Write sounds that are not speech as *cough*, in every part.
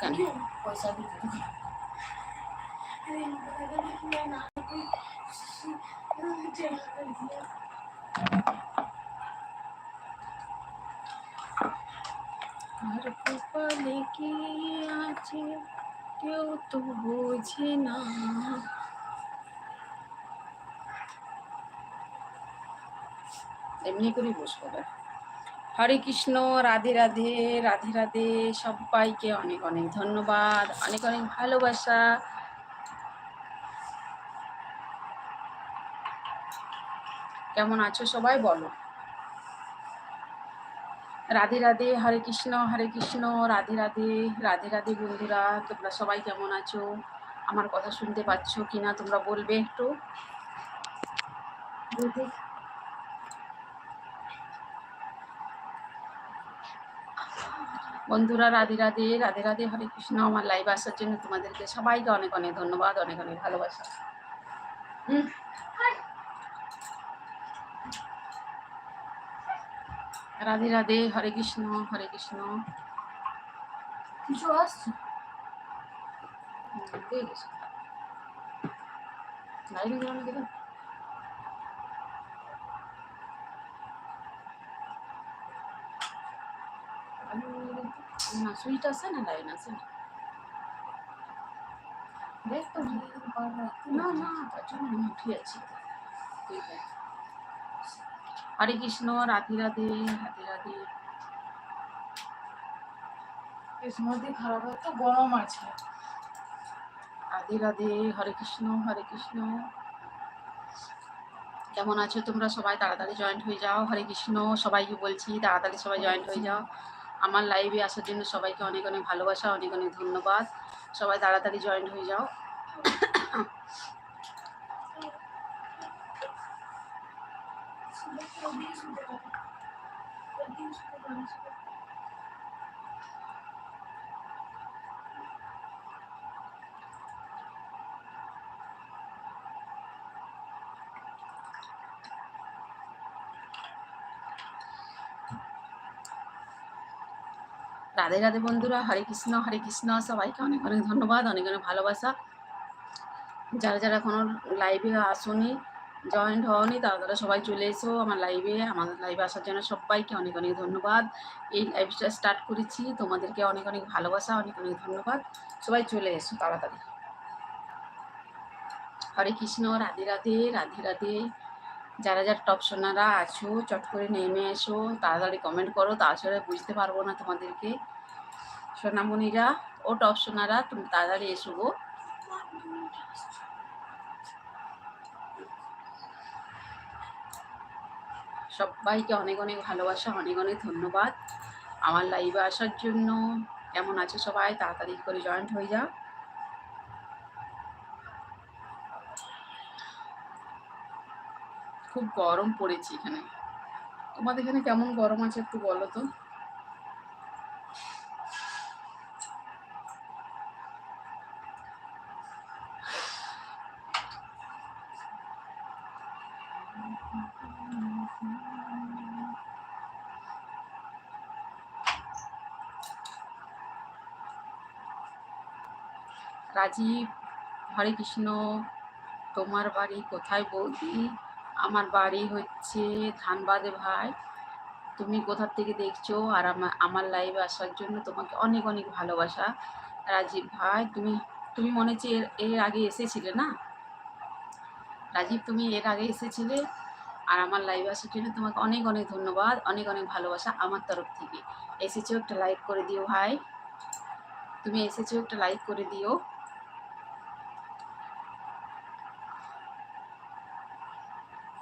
কেন পয়সা আর কপালে কি আছে কেউ তো বোঝে না এমনি করেই বসবো। হরে কৃষ্ণ, রাধে রাধে রাধে রাধে। সবাইকে অনেক অনেক ধন্যবাদ, অনেক অনেক ভালোবাসা। কেমন আছো সবাই বলো? রাধে রাধে, হরে কৃষ্ণ হরে কৃষ্ণ, রাধে রাধে রাধে রাধে বন্ধুরা, তোমরা সবাই কেমন আছো? আমার কথা শুনতে পাচ্ছ কিনা তোমরা বলবে একটু? বন্ধুরা রাধে রাধে রাধে রাধে হরে কৃষ্ণ। আমার লাইভ আসার জন্য তোমাদেরকে সবাইকে অনেক অনেক ধন্যবাদ অনেক অনেক ভালোবাসা। রাধে রাধে হরে কৃষ্ণ হরে কৃষ্ণ। কিছু আসছে? লাইনে না সুইট আছে না লাইন আছে না দেখ তো না না তার জন্য আমি উঠে আছি হরে কৃষ্ণ রাধে রাধে রাধে রাধে এই খারাপ তো গরম আছে রাধে রাধে হরে কৃষ্ণ হরে কৃষ্ণ কেমন আছো তোমরা সবাই তাড়াতাড়ি জয়েন্ট হয়ে যাও হরে কৃষ্ণ সবাইকে বলছি তাড়াতাড়ি সবাই জয়েন্ট হয়ে যাও আমার লাইভে আসার জন্য সবাইকে অনেক অনেক ভালোবাসা অনেক অনেক ধন্যবাদ। সবাই তাড়াতাড়ি জয়েন্ট হয়ে যাও। *coughs* রাধে রাধে বন্ধুরা, হরে কৃষ্ণ হরে কৃষ্ণ, সবাইকে অনেক অনেক ধন্যবাদ, অনেক অনেক ভালোবাসা। যারা যারা এখনও লাইভে আসোনি জয়েন্ট হওনি, তারা তারা সবাই চলে এসো আমার লাইভে আমাদের লাইভে আসার জন্য সবাইকে অনেক অনেক ধন্যবাদ। এই লাইভটা স্টার্ট করেছি। তোমাদেরকে অনেক অনেক ভালোবাসা, অনেক অনেক ধন্যবাদ। সবাই চলে এসো তাড়াতাড়ি। হরে কৃষ্ণ, রাধে রাধে রাধে রাধে। যারা যারা টপ সোনারা আছো, চট করে নেমে এসো, তাড়াতাড়ি কমেন্ট করো তাছাড়া বুঝতে পারব না তোমাদেরকে। সোনামণিরা ও টপ সোনারা তুমি তাড়াতাড়ি এসো গো। সবাইকে অনেক অনেক ভালোবাসা, অনেক অনেক ধন্যবাদ। আমার লাইভে আসার জন্য কেমন আছে সবাই, তাড়াতাড়ি করে জয়েন্ট হয়ে যাও। খুব গরম পড়েছে এখানে। তোমাদের এখানে কেমন গরম আছে একটু বলো তো? রাজীব, হরে কৃষ্ণ, তোমার বাড়ি কোথায় বৌদি? আমার বাড়ি হচ্ছে ধানবাদে ভাই। তুমি কোথা থেকে দেখছ? আর আমার আমার লাইভে আসার জন্য তোমাকে অনেক অনেক ভালোবাসা। রাজীব ভাই, তুমি তুমি মনে হচ্ছে এর এর আগে এসেছিলে না? রাজীব, তুমি এর আগে এসেছিলে? আর আমার লাইভে আসার জন্য তোমাকে অনেক অনেক ধন্যবাদ, অনেক অনেক ভালোবাসা আমার তরফ থেকে। এসেছ একটা লাইক করে দিও ভাই। তুমি এসেছ একটা লাইক করে দিও।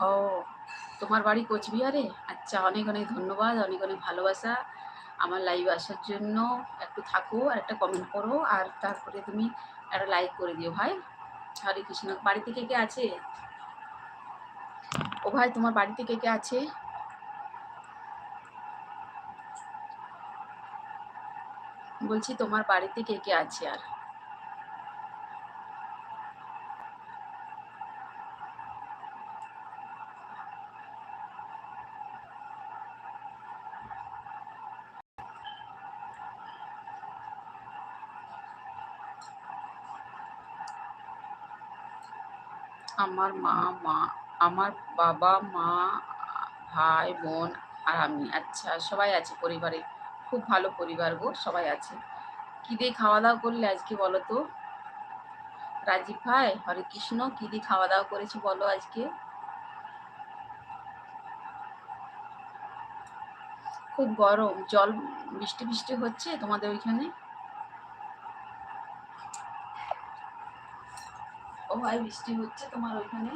ও, তোমার বাড়ি কোচবিহারে? আচ্ছা অনেক অনেক ধন্যবাদ, অনেক অনেক ভালোবাসা। আমার লাইভ আসার জন্য একটু থাকো আর একটা কমেন্ট করো, আর তারপরে তুমি একটা লাইক করে দিও ভাই। হরে কৃষ্ণ। বাড়িতে কে কে আছে? ও ভাই, তোমার বাড়িতে কে কে আছে? বলছি, তোমার বাড়িতে কে কে আছে আর? আমার মা মা, আমার বাবা, মা, ভাই, বোন আর আমি। আচ্ছা সবাই আছে পরিবারে? খুব ভালো পরিবার গো, সবাই আছে। কি দিয়ে খাওয়া দাওয়া করলে আজকে বলো তো? রাজীব ভাই, হরে কৃষ্ণ, কি দিয়ে খাওয়া দাওয়া করেছি বলো আজকে? খুব গরম, জল বৃষ্টি বৃষ্টি হচ্ছে তোমাদের ওইখানে? ভাই বৃষ্টি হচ্ছে তোমার ওইখানে?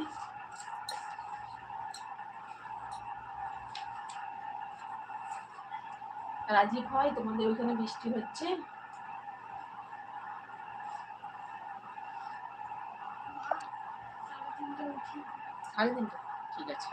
রাজীব ভাই তোমাদের ওইখানে বৃষ্টি হচ্ছে? সাড়ে তিনটে ঠিক আছে।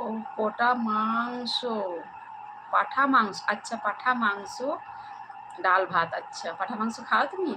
ও পোটা মাংস। পাঠা মাংস আচ্ছা পাঠা মাংস, ডাল ভাত আচ্ছা। পাঠা মাংস খাও তুমি?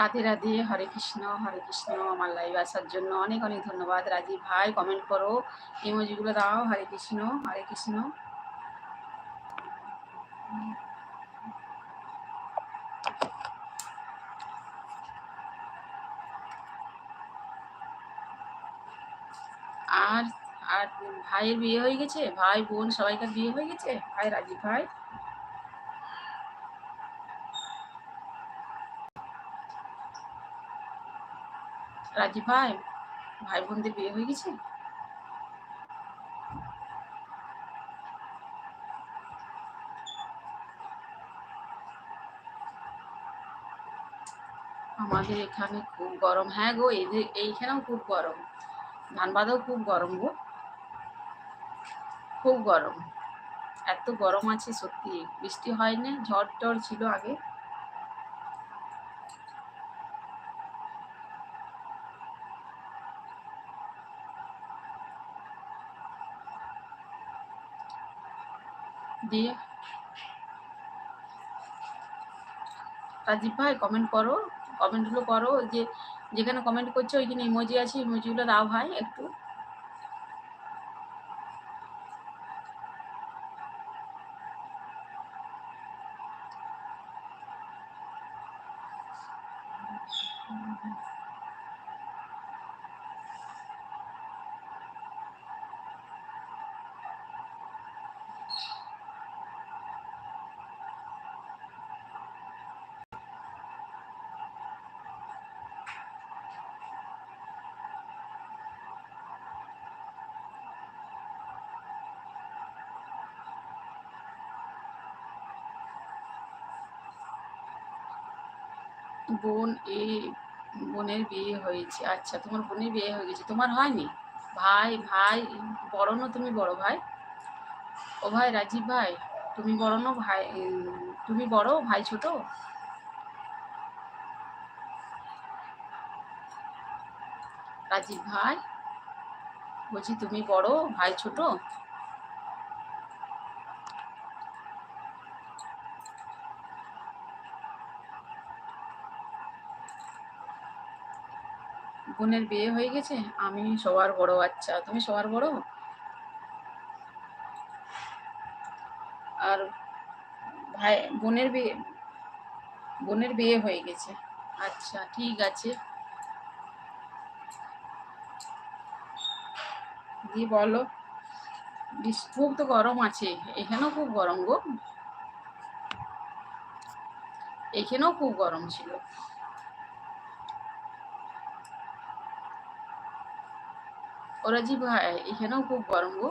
রাধে রাধে, হরে কৃষ্ণ হরে কৃষ্ণ, আমার লাইভ আসার জন্য অনেক অনেক ধন্যবাদ। রাজীব ভাই কমেন্ট করো ইমোজিগুলো দাও, হরে কৃষ্ণ হরে কৃষ্ণ। আর আর ভাইয়ের বিয়ে হয়ে গেছে? ভাই, বোন সবাইকার বিয়ে হয়ে গেছে? ভাই, রাজীব ভাই? রাজীব ভাই ভাই বোনদের বিয়ে হয়ে গেছে? আমাদের এখানে খুব গরম। হ্যাঁ গো এদের এইখানেও খুব গরম। ধানবাদেও খুব গরম গো। খুব গরম। এত গরম আছে সত্যি। বৃষ্টি হয়নি, ঝড় টড় ছিল আগে। দিয়ে। রাজীব ভাই কমেন্ট করো। কমেন্টগুলো করো যে যেখানে কমেন্ট করছে, ওইখানে ইমোজি আছে ইমোজিগুলো দাও ভাই, একটু। বোন এ বোনের বিয়ে হয়েছে। আচ্ছা তোমার বোনের বিয়ে হয়ে গেছে। তোমার হয়নি? ভাই ভাই বড় না তুমি বড় ভাই? ও ভাই, রাজীব ভাই, তুমি বড় না ভাই, তুমি বড়, ভাই ছোট? রাজীব ভাই, বলছি তুমি বড়, ভাই ছোট? বোনের বিয়ে হয়ে গেছে, আমি সবার বড় আচ্ছা তুমি সবার বড়? আর ভাই, বোনের বিয়ে বোনের বিয়ে হয়ে গেছে। আচ্ছা ঠিক আছে। দিয়ে বলো খুব তো গরম আছে। এখানেও খুব গরম গো। এখানেও খুব গরম ছিল। ওরা জি ভাই এখানেও খুব গরম গো।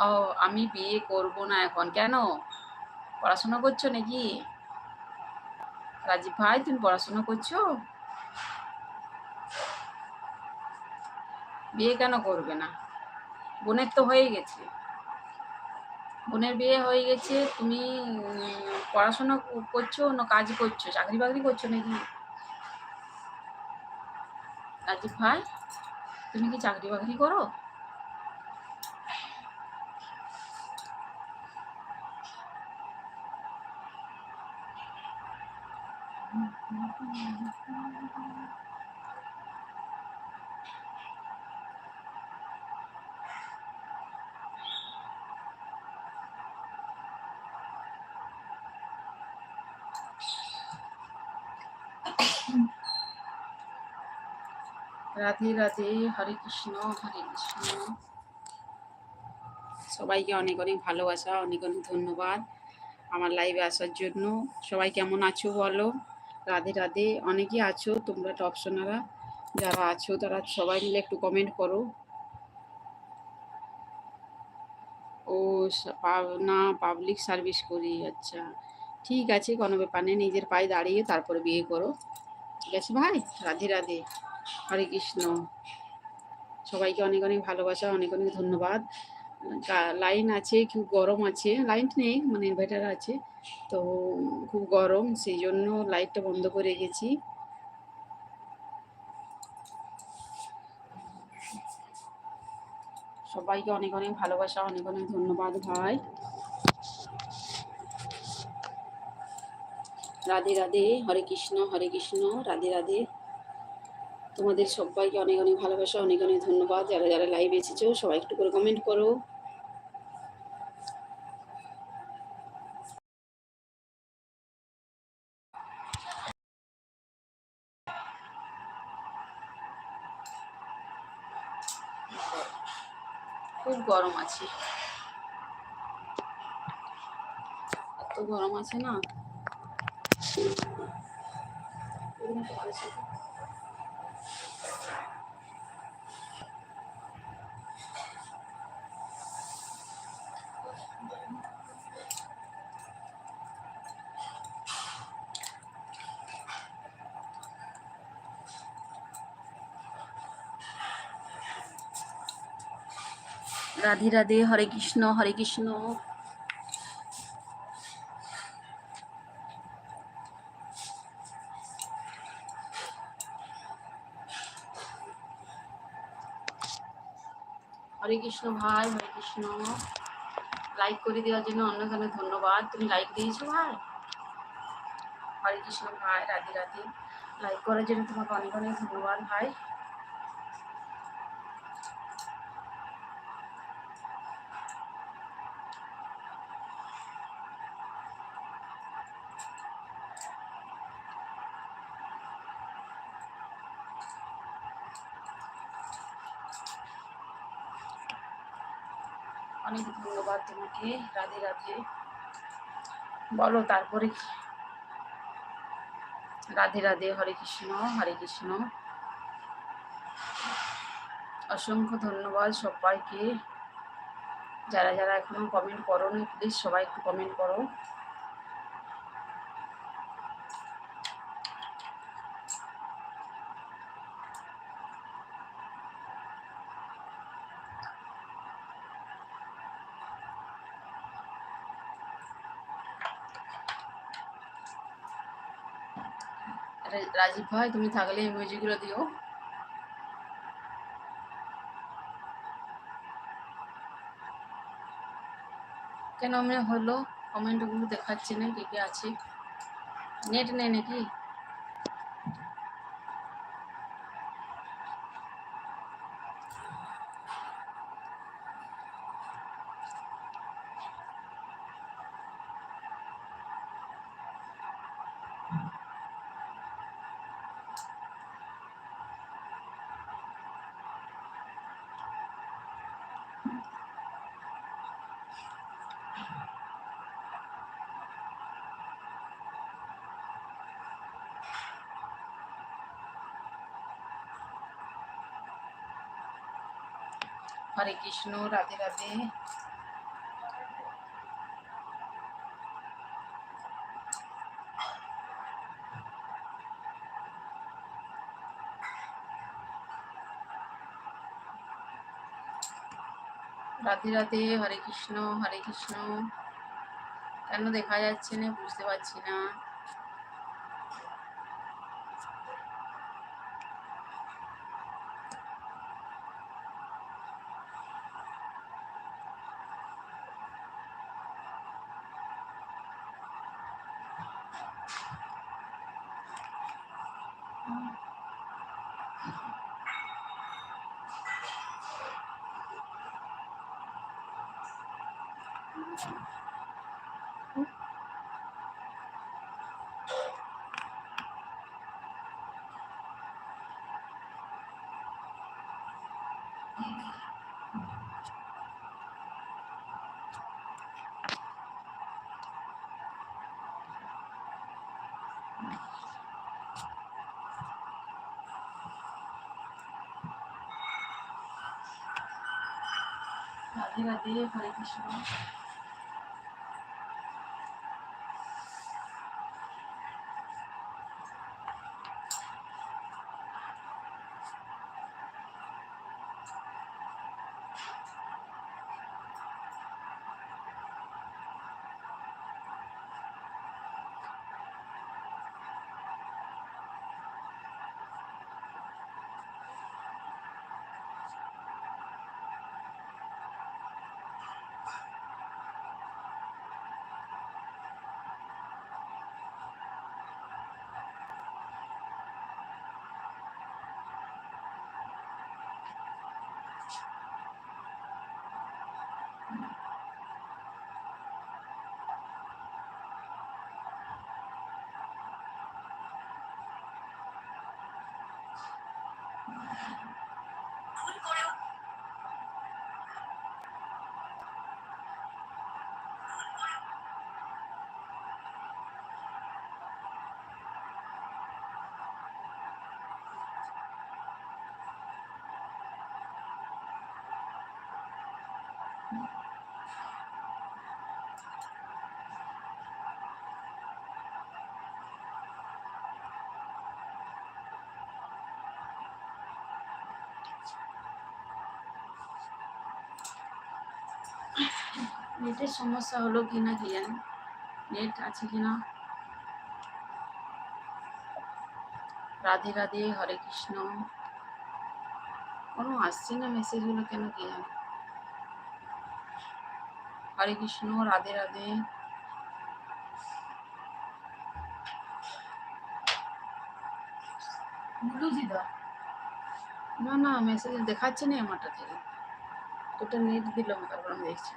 ও, আমি বিয়ে করব না এখন। কেন? পড়াশোনা করছ নাকি? রাজীব ভাই, তুমি পড়াশোনা করছ? বিয়ে কেন করবে না? বোনের তো হয়ে গেছে। বোনের বিয়ে হয়ে গেছে, তুমি পড়াশোনা করছ, না কাজ করছ? চাকরি বাকরি করছ নাকি? রাজীব ভাই, তুমি কি চাকরি বাকরি করো? রাধে রাধে, হরে কৃষ্ণ হরে কৃষ্ণ। সবাইকে অনেক অনেক ভালোবাসা, অনেক অনেক ধন্যবাদ আমার লাইভে আসার জন্য। সবাই কেমন আছো বলো? রাধে রাধে অনেকেই আছো, তোমরা টপশনারা যারা আছো, তারা সবাই মিলে একটু কমেন্ট করো। ও না পাবলিক সার্ভিস করি আচ্ছা। ঠিক আছে, কোনো ব্যাপার নেই, নিজের পায়ে দাঁড়িয়ে তারপরে বিয়ে করো। ঠিক আছে, ভাই? রাধে রাধে। হরে কৃষ্ণ। সবাইকে অনেক অনেক ভালোবাসা, অনেক অনেক ধন্যবাদ। লাইন আছে, খুব গরম আছে। লাইন নেই মানে ইনভার্টার আছে। তো খুব গরম, সেই জন্য লাইটটা বন্ধ করে রেখেছি। সবাইকে অনেক অনেক ভালোবাসা, অনেক অনেক ধন্যবাদ ভাই। রাধে রাধে, হরে কৃষ্ণ হরে কৃষ্ণ, রাধে রাধে। তোমাদের সবাইকে অনেক অনেক ভালোবাসা, অনেক অনেক ধন্যবাদ। যারা যারা লাইভ এসেছ, সবাই একটু করে কমেন্ট করো। খুব গরম আছে। এত গরম আছে না। রাধে রাধে, হরে কৃষ্ণ হরে কৃষ্ণ। হরে কৃষ্ণ ভাই, হরে কৃষ্ণ। লাইক করে দেওয়ার জন্য অনেক ধন্যবাদ। তুমি লাইক দিয়েছ ভাই? হরে কৃষ্ণ ভাই, রাধে রাধে। লাইক করার জন্য তোমাকে অনেক অনেক ধন্যবাদ ভাই অনেক ধন্যবাদ রাধে রাধে। বলো তারপরে? রাধে রাধে, হরে কৃষ্ণ হরে কৃষ্ণ। অসংখ্য ধন্যবাদ সবাইকে। যারা যারা এখনও কমেন্ট করো না প্লিজ সবাই একটু কমেন্ট করো আরে রাজীব ভাই, তুমি থাকলে ইমোজিগুলো দিও। কেন আমি হলো? কমেন্টগুলো দেখাচ্ছি না, কে কে আছে? নেট নেই নাকি? হরে কৃষ্ণ, রাধে রাধে। রাধে রাধে, হরে কৃষ্ণ হরে কৃষ্ণ। কেন দেখা যাচ্ছে না, বুঝতে পারছি না। রাধে রাধে হরে কৃষ্ণ নেটের সমস্যা হলো কিনা কি জানি। নেট আছে কিনা? রাধে রাধে, হরে কৃষ্ণ। কোনো আসছে না মেসেজগুলো কেন কি জানি। হরে কৃষ্ণ, রাধে রাধে। না না মেসেজ দেখাচ্ছে না আমারটা থেকে। তোটা নেট বিলম্ব আমি দেখছি।